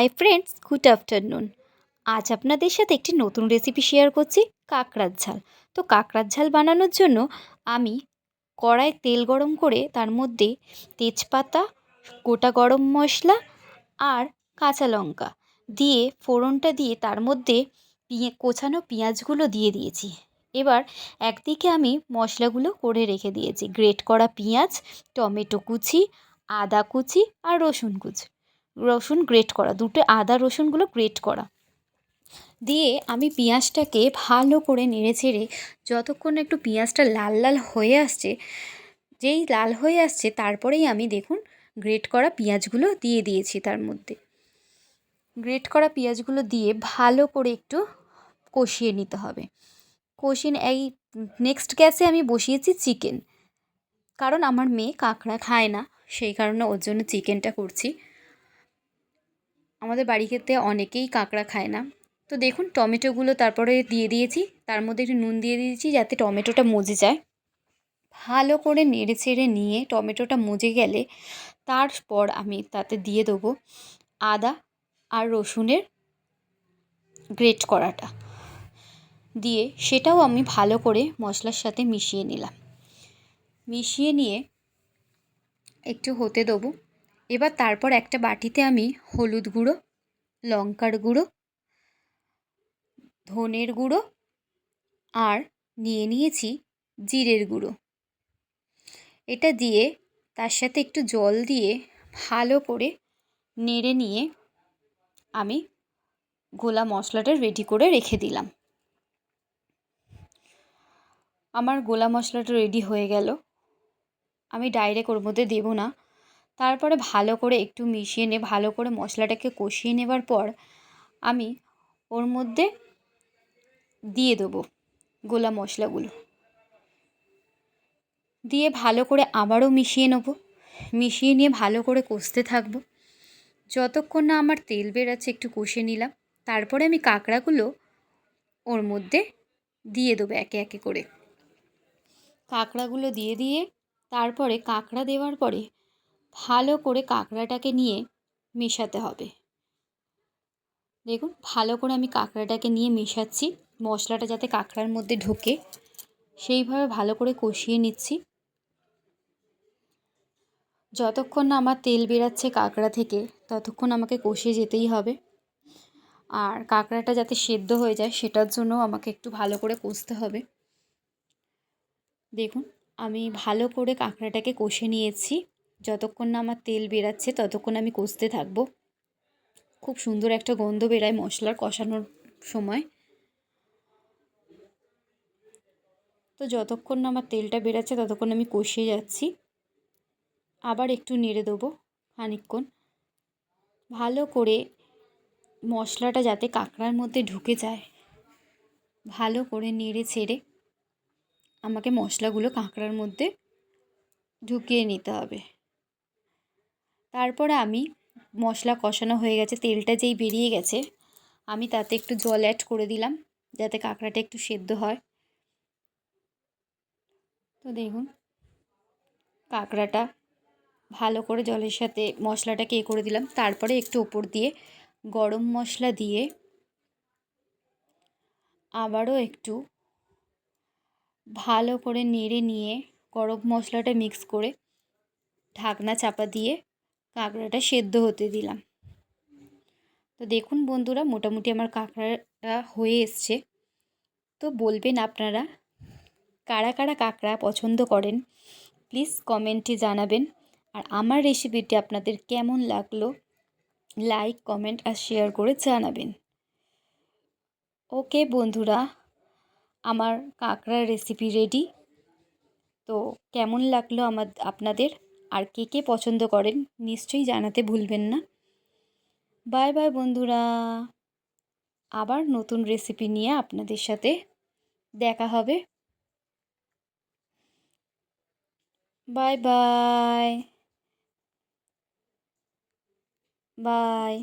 Hi friends good afternoon আজ আপনাদের সাথে একটি নতুন রেসিপি শেয়ার করছি, কাঁকড়ার ঝাল। তো কাঁকড়ার ঝাল বানানোর জন্য আমি কড়ায় তেল গরম করে তার মধ্যে তেজপাতা, গোটা গরম মশলা আর কাঁচা লঙ্কা দিয়ে ফোড়নটা দিয়ে তার মধ্যে কোচানো পেঁয়াজগুলো দিয়ে দিয়েছি। এবার একদিকে আমি মশলাগুলো করে রেখে দিয়েছি। গ্রেট করা পেঁয়াজ, টমেটো কুচি, আদা কুচি আর রসুন কুচি। রসুন গ্রেট করা, দুটো আদা রসুনগুলো গ্রেট করা। দিয়ে আমি পেঁয়াজটাকে ভালো করে নেড়ে ছেড়ে যতক্ষণ একটু পেঁয়াজটা লাল লাল হয়ে আসছে, যেই লাল হয়ে আসছে তারপরেই আমি দেখুন গ্রেট করা পেঁয়াজগুলো দিয়ে দিয়েছি তার মধ্যে। গ্রেট করা পেঁয়াজগুলো দিয়ে ভালো করে একটু কষিয়ে নিতে হবে। কষিয়ে এই নেক্সট গ্যাসে আমি বসিয়েছি চিকেন কারণ আমার মেয়ে কাঁকড়া খায় না, সেই কারণে ওর জন্য চিকেনটা করছি। আমাদের বাড়ি খেতে অনেকেই কাঁকড়া খায় না। তো দেখুন, টমেটোগুলো তারপরে দিয়ে দিয়েছি। তার মধ্যে একটু নুন দিয়ে দিয়েছি যাতে টমেটোটা মজে যায়। ভালো করে নেড়ে ছেড়ে নিয়ে টমেটোটা মজে গেলে তারপর আমি তাতে দিয়ে দেবো আদা আর রসুনের গ্রেট করাটা। দিয়ে সেটাও আমি ভালো করে মশলার সাথে মিশিয়ে নিলাম। মিশিয়ে নিয়ে একটু হতে দেবো। এবার তারপর একটা বাটিতে আমি হলুদ গুঁড়ো, লঙ্কার গুঁড়ো, ধনের গুঁড়ো আর নিয়ে নিয়েছি জিরের গুঁড়ো। এটা দিয়ে তার সাথে একটু জল দিয়ে ভালো করে নেড়ে নিয়ে আমি গোলা মশলাটা রেডি করে রেখে দিলাম। আমার গোলা মশলাটা রেডি হয়ে গেল। আমি ডাইরেক্ট ওর মধ্যে দেবো না। তারপরে ভালো করে একটু মিশিয়ে নিয়ে ভালো করে মশলাটাকে কষিয়ে নেবার পর আমি ওর মধ্যে দিয়ে দেবো গোলা মশলাগুলো। দিয়ে ভালো করে আবারও মিশিয়ে নেব। মিশিয়ে নিয়ে ভালো করে কষতে থাকব। যতক্ষণ না আমার তেল বেরাচ্ছে একটু কষে নিলাম। তারপরে আমি কাঁকড়াগুলো ওর মধ্যে দিয়ে দেবো একে একে করে। কাঁকড়াগুলো দিয়ে দিয়ে তারপরে কাঁকড়া দেওয়ার পরে ভালো করে কাঁকড়াটাকে নিয়ে মেশাতে হবে। দেখুন, ভালো করে আমি কাঁকড়াটাকে নিয়ে মেশাচ্ছি। মশলাটা যাতে কাঁকড়ার মধ্যে ঢোকে, সেইভাবে ভালো করে কষিয়ে নিচ্ছি। যতক্ষণ না আমার তেল বেরাচ্ছে কাঁকড়া থেকে, ততক্ষণ আমাকে কষিয়ে যেতেই হবে। আর কাঁকড়াটা যাতে সেদ্ধ হয়ে যায়, সেটার জন্য আমাকে একটু ভালো করে কষতে হবে। দেখুন, আমি ভালো করে কাঁকড়াটাকে কষে নিয়েছি। যতক্ষণ না আমার তেল বেরাচ্ছে, ততক্ষণ আমি কষতে থাকব। খুব সুন্দর একটা গন্ধ বেরায় মশলার কষানোর সময়। তো যতক্ষণ না আমার তেলটা বেরাচ্ছে, ততক্ষণ আমি কষিয়ে যাচ্ছি। আবার একটু নেড়ে দেবো খানিকক্ষণ। ভালো করে মশলাটা যাতে কাঁকড়ার মধ্যে ঢুকে যায়, ভালো করে নেড়ে ছেড়ে আমাকে মশলাগুলো কাঁকড়ার মধ্যে ঢুকিয়ে নিতে হবে। তারপরে আমি মশলা কষানো হয়ে গেছে, তেলটা যেই বেরিয়ে গেছে, আমি তাতে একটু জল অ্যাড করে দিলাম, যাতে কাঁকড়াটা একটু সেদ্ধ হয়। তো দেখুন, কাঁকড়াটা ভালো করে জলের সাথে মশলাটাকে এ করে দিলাম, তারপরে একটু ওপর দিয়ে গরম মশলা দিয়ে আবারও একটু ভালো করে নেড়ে নিয়ে গরম মশলাটা মিক্স করে ঢাকনা চাপা দিয়ে কাঁকড়াটা সেদ্ধ হতে দিলাম। তো দেখুন বন্ধুরা, মোটামুটি আমার কাঁকড়াটা হয়ে এসছে। তো বলবেন আপনারা, কারা কারা কাঁকড়া পছন্দ করেন? প্লিজ কমেন্টে জানাবেন। আর আমার রেসিপিটি আপনাদের কেমন লাগল, লাইক, কমেন্ট আর শেয়ার করে জানাবেন। ওকে বন্ধুরা, আমার কাঁকড়ার রেসিপি রেডি। তো কেমন লাগল আমার আপনাদের? আর কে কে পছন্দ করেন নিশ্চয়ই জানাতে ভুলবেন না। বাই বাই বন্ধুরা। আবার নতুন রেসিপি নিয়ে আপনাদের সাথে দেখা হবে। Bye bye. বাই।